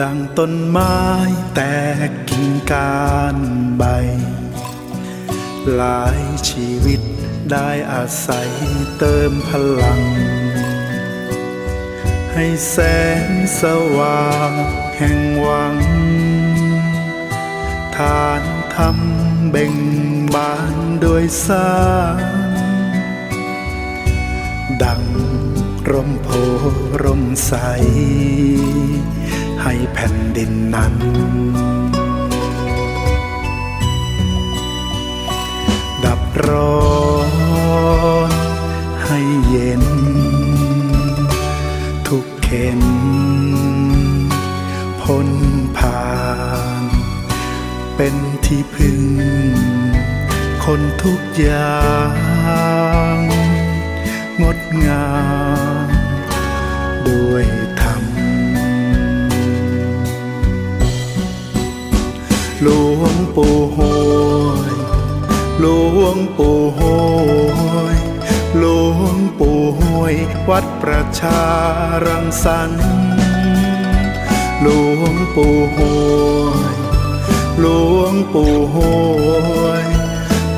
ดังต้นไม้แตกกิ่งก้านใบ หลายชีวิตได้อาศัยเติมพลัง ให้แสงสว่างแห่งหวัง ทานทำเบ่งบานด้วยสร้างดังร่มโพร่มใส ให้แผ่นดินนั้น ดับร้อนให้เย็น ทุกเข็นพ้นผ่าน เป็นที่พึ่ง คนทุกอย่าง งดงาม หลวงปู่โหยหลวงปู่โหยหลวงปู่โหยวัดประชารังสรรค์หลวงปู่โหยหลวงปู่โหย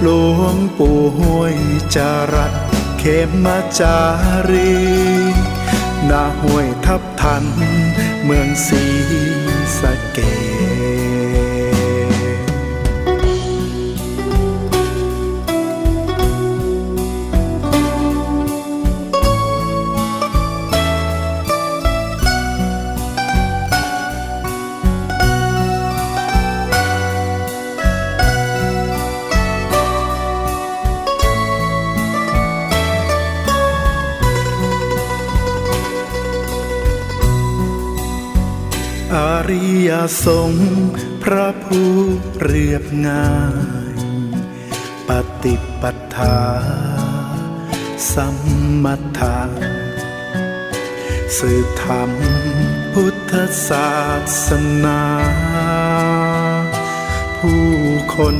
หลวงปู่โหยจารัสเขมมาจารีนาห้วยทับทัน เมืองศรีสะเกษ ริยสงฆ์พระผู้เรียบง่าย ปฏิปทา สัมมาทานสื่อธรรมพุทธศาสนา ผู้คน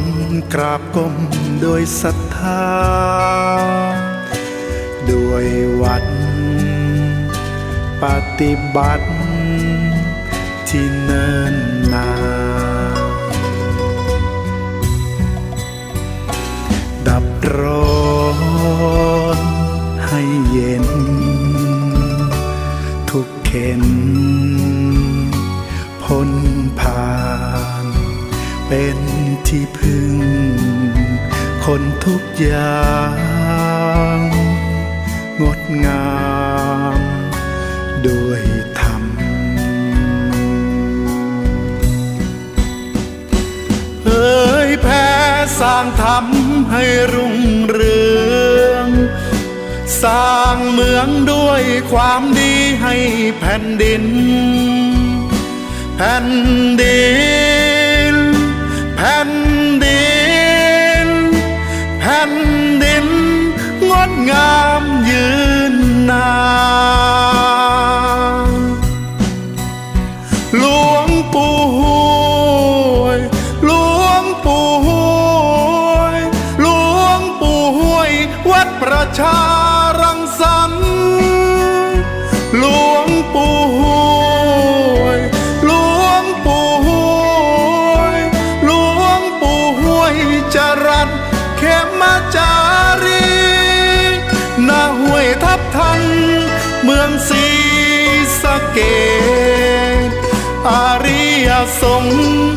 กราบก้มโดยศรัทธา ด้วยวัดปฏิบัติ ที่เนินนานดับร้อนให้เย็น ทุกเข็นพ้นผ่าน เป็นที่พึ่ง คนทุกอย่าง งดงาม ยแผ่สร้างธรรมให้รุ่งเรือง สร้างเมืองด้วยความดีให้แผ่นดิน แผ่นดิน แผ่นดิน แผ่นดิน งดงามยืนนานหลวงปู่ ชารังสรรค์หลวงปู่หวยหลวงปู่หวยหลวงปู่หวยจรัสเขมมาจารีนาห้วยทับทันเมืองศรีสะเกษอาริยสงฆ์